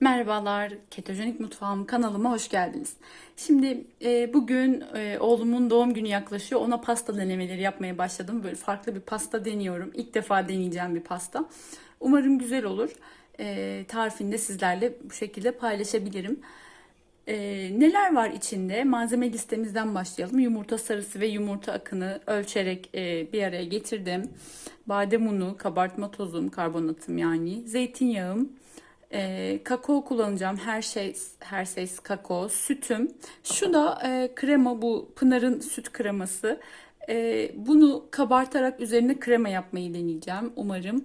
Merhabalar, Ketojenik Mutfağım kanalıma hoş geldiniz. Şimdi e, bugün e, oğlumun doğum günü yaklaşıyor. Ona pasta denemeleri yapmaya başladım. Böyle farklı bir pasta deniyorum. İlk defa deneyeceğim bir pasta. Umarım güzel olur. E, tarifini de sizlerle bu şekilde paylaşabilirim. E, neler var içinde? Malzeme listemizden başlayalım. Yumurta sarısı ve yumurta akını ölçerek e, bir araya getirdim. Badem unu, kabartma tozum, karbonatım yani, zeytinyağım, e, kakao kullanacağım. Her şey her şey kakao, sütüm. Şu da e, krema bu Pınar'ın süt kreması. E, bunu kabartarak üzerine krema yapmayı deneyeceğim. Umarım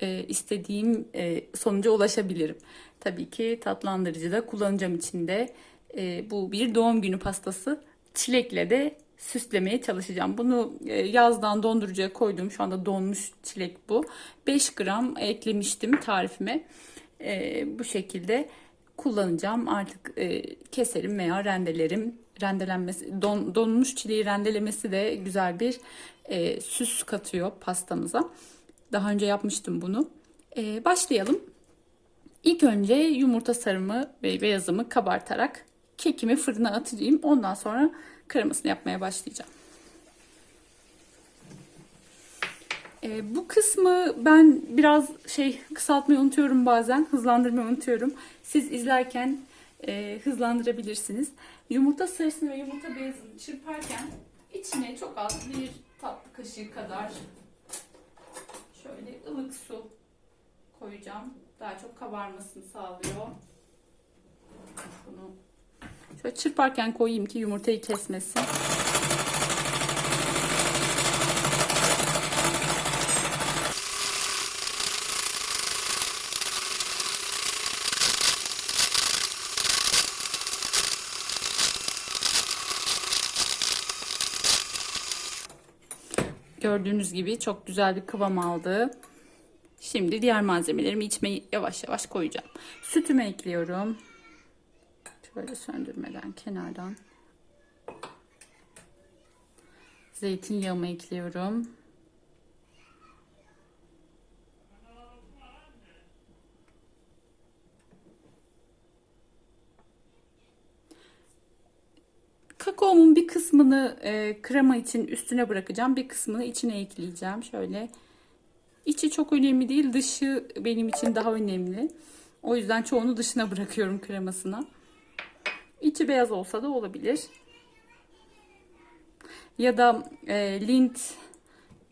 e, istediğim e, sonuca ulaşabilirim. Tabii ki tatlandırıcı da kullanacağım içinde. E, bu bir doğum günü pastası. Çilekle de süslemeye çalışacağım. Bunu e, yazdan dondurucuya koydum. Şu anda donmuş çilek bu. 5 gram eklemiştim tarifime. E, bu şekilde kullanacağım. Artık e, keserim veya rendelerim. Rendelenmesi, don, donmuş çileği rendelemesi de güzel bir e, süs katıyor pastamıza. Daha önce yapmıştım bunu. E, başlayalım. İlk önce yumurta sarımı ve beyazımı kabartarak kekimi fırına atacağım. Ondan sonra kremasını yapmaya başlayacağım. E, bu kısmı ben biraz şey kısaltmayı unutuyorum bazen, hızlandırmayı unutuyorum. Siz izlerken e, hızlandırabilirsiniz. Yumurta sarısını ve yumurta beyazını çırparken içine çok az bir tatlı kaşığı kadar şöyle ılık su koyacağım. Daha çok kabarmasını sağlıyor. Bunu şöyle çırparken koyayım ki yumurtayı kesmesin. Gördüğünüz gibi çok güzel bir kıvam aldı. Şimdi diğer malzemelerimi içmeyi yavaş yavaş koyacağım. Sütümü ekliyorum. Şöyle söndürmeden kenardan. Zeytinyağımı ekliyorum. Kakaomun bir kısmını e, krema için üstüne bırakacağım. Bir kısmını içine ekleyeceğim. Şöyle. İçi çok önemli değil. Dışı benim için daha önemli. O yüzden çoğunu dışına bırakıyorum kremasına. İçi beyaz olsa da olabilir. Ya da e, lint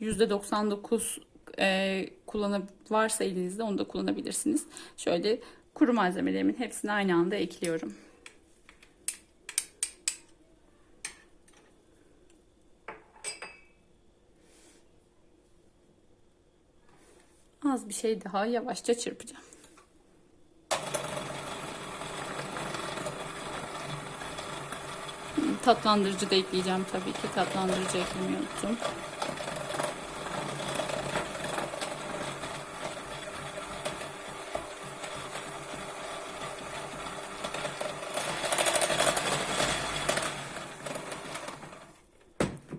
%99 e, kullanı varsa elinizde onu da kullanabilirsiniz. Şöyle kuru malzemelerimin hepsini aynı anda ekliyorum. Az bir şey daha yavaşça çırpacağım. Tatlandırıcı da ekleyeceğim tabii ki. Tatlandırıcı eklemeyi unuttum.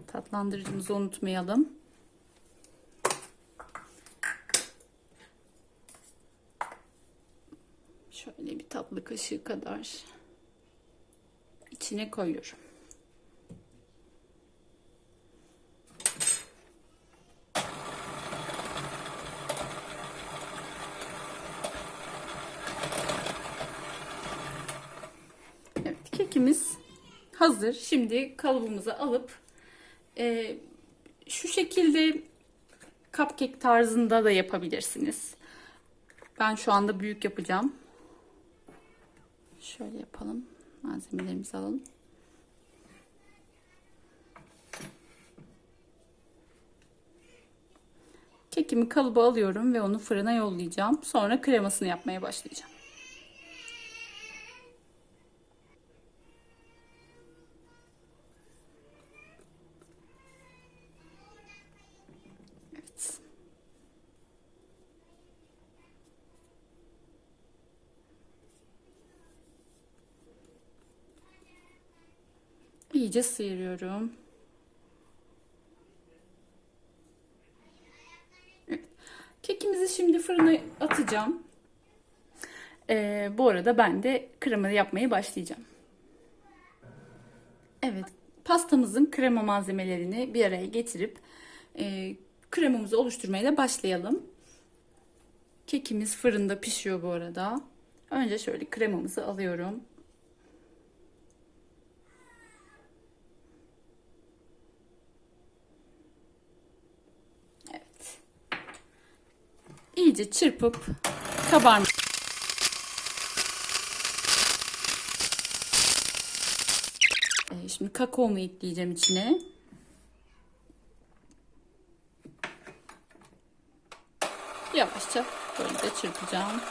Tatlandırıcımızı unutmayalım. Şöyle bir tatlı kaşığı kadar içine koyuyorum. Evet, kekimiz hazır. Şimdi kalıbımıza alıp e, şu şekilde cupcake tarzında da yapabilirsiniz. Ben şu anda büyük yapacağım. Şöyle yapalım. Malzemelerimizi alalım. Kekimi kalıba alıyorum ve onu fırına yollayacağım. Sonra kremasını yapmaya başlayacağım. İyice sıyırıyorum. Kekimizi şimdi fırına atacağım. Ee, bu arada ben de krema yapmaya başlayacağım. Evet, pastamızın krema malzemelerini bir araya getirip e, kremamızı oluşturmaya da başlayalım. Kekimiz fırında pişiyor bu arada. Önce şöyle kremamızı alıyorum. İyice çırpıp kabarmış. Ee, Şimdi kakaomu ekleyeceğim içine. Yavaşça böyle de çırpacağım.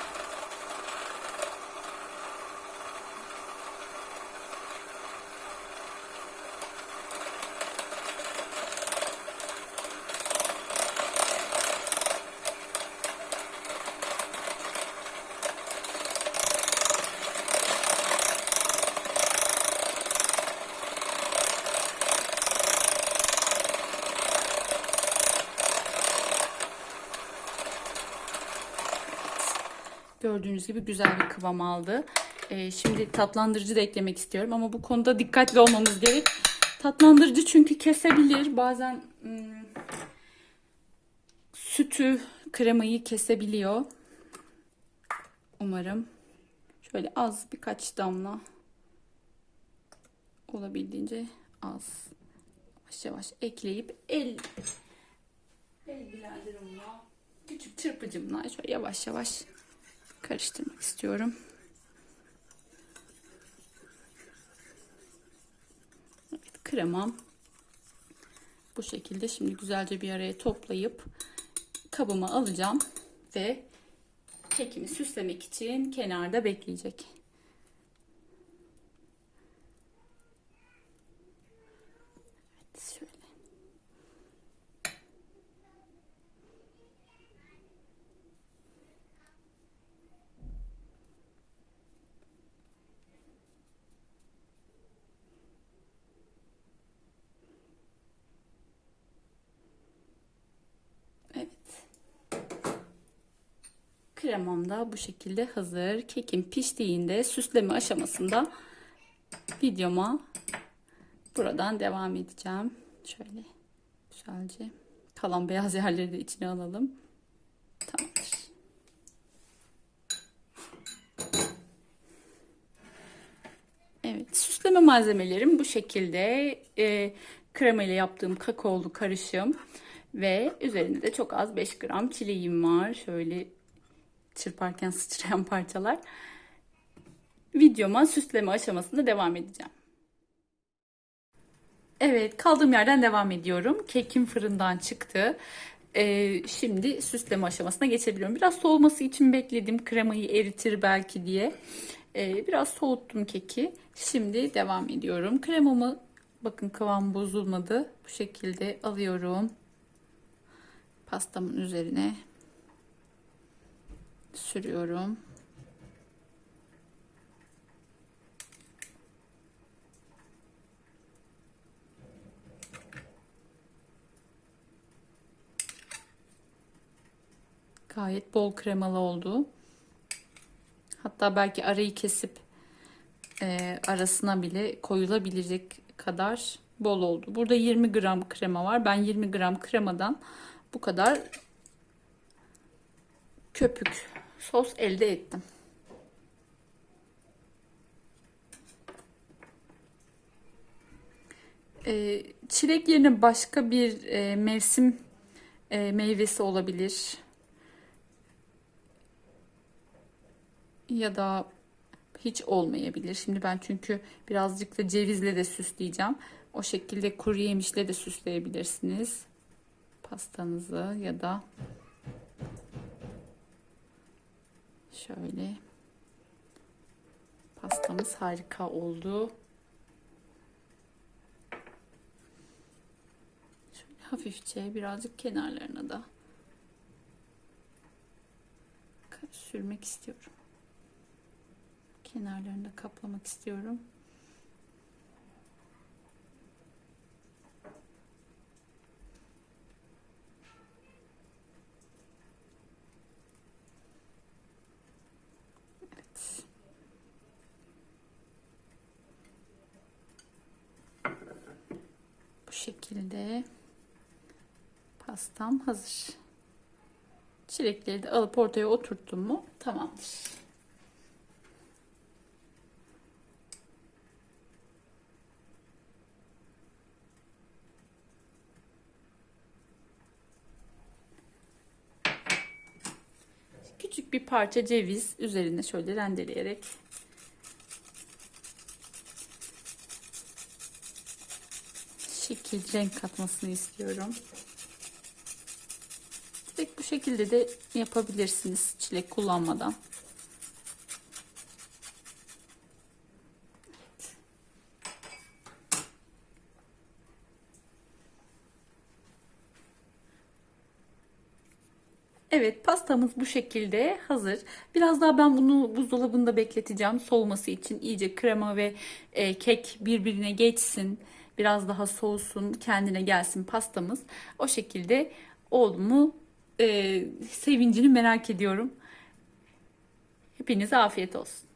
Gördüğünüz gibi güzel bir kıvam aldı. Ee, şimdi tatlandırıcı da eklemek istiyorum ama bu konuda dikkatli olmamız gerek. Tatlandırıcı çünkü kesebilir. Bazen ım, sütü, kremayı kesebiliyor. Umarım. Şöyle az birkaç damla olabildiğince az yavaş yavaş ekleyip el el blenderımla küçük çırpıcımla şöyle yavaş yavaş karıştırmak istiyorum. Evet, kremam bu şekilde şimdi güzelce bir araya toplayıp kabıma alacağım ve kekimi süslemek için kenarda bekleyecek. Evet, şöyle. Evet. Kremam da bu şekilde hazır. Kekim piştiğinde süsleme aşamasında videoma buradan devam edeceğim. Şöyle güzelce kalan beyaz yerleri de içine alalım. Tamamdır. Evet, süsleme malzemelerim bu şekilde. E, krema ile yaptığım kakaolu karışım ve üzerinde de çok az 5 gram çileğim var. Şöyle çırparken sıçrayan parçalar. Videoma süsleme aşamasında devam edeceğim. Evet, kaldığım yerden devam ediyorum. Kekim fırından çıktı. Ee, şimdi süsleme aşamasına geçebiliyorum. Biraz soğuması için bekledim. Kremayı eritir belki diye. Ee, biraz soğuttum keki. Şimdi devam ediyorum. Kremamı bakın kıvam bozulmadı. Bu şekilde alıyorum. Pastamın üzerine sürüyorum. Gayet bol kremalı oldu. Hatta belki arayı kesip e, arasına bile koyulabilecek kadar bol oldu. Burada 20 gram krema var. Ben 20 gram kremadan bu kadar köpük sos elde ettim. E, çilek yerine başka bir e, mevsim e, meyvesi olabilir. Ya da hiç olmayabilir. Şimdi ben çünkü birazcık da cevizle de süsleyeceğim. O şekilde kuru yemişle de süsleyebilirsiniz pastanızı ya da şöyle pastamız harika oldu. Şöyle hafifçe birazcık kenarlarına da sürmek istiyorum. Kenarlarını da kaplamak istiyorum. Şekilde pastam hazır. Çilekleri de alıp ortaya oturttum mu tamamdır. Küçük bir parça ceviz üzerine şöyle rendeleyerek şekil renk katmasını istiyorum. Direkt bu şekilde de yapabilirsiniz çilek kullanmadan. Evet pastamız bu şekilde hazır. Biraz daha ben bunu buzdolabında bekleteceğim soğuması için. iyice krema ve e, kek birbirine geçsin. Biraz daha soğusun kendine gelsin pastamız. O şekilde oğlumu e, sevincini merak ediyorum. Hepinize afiyet olsun.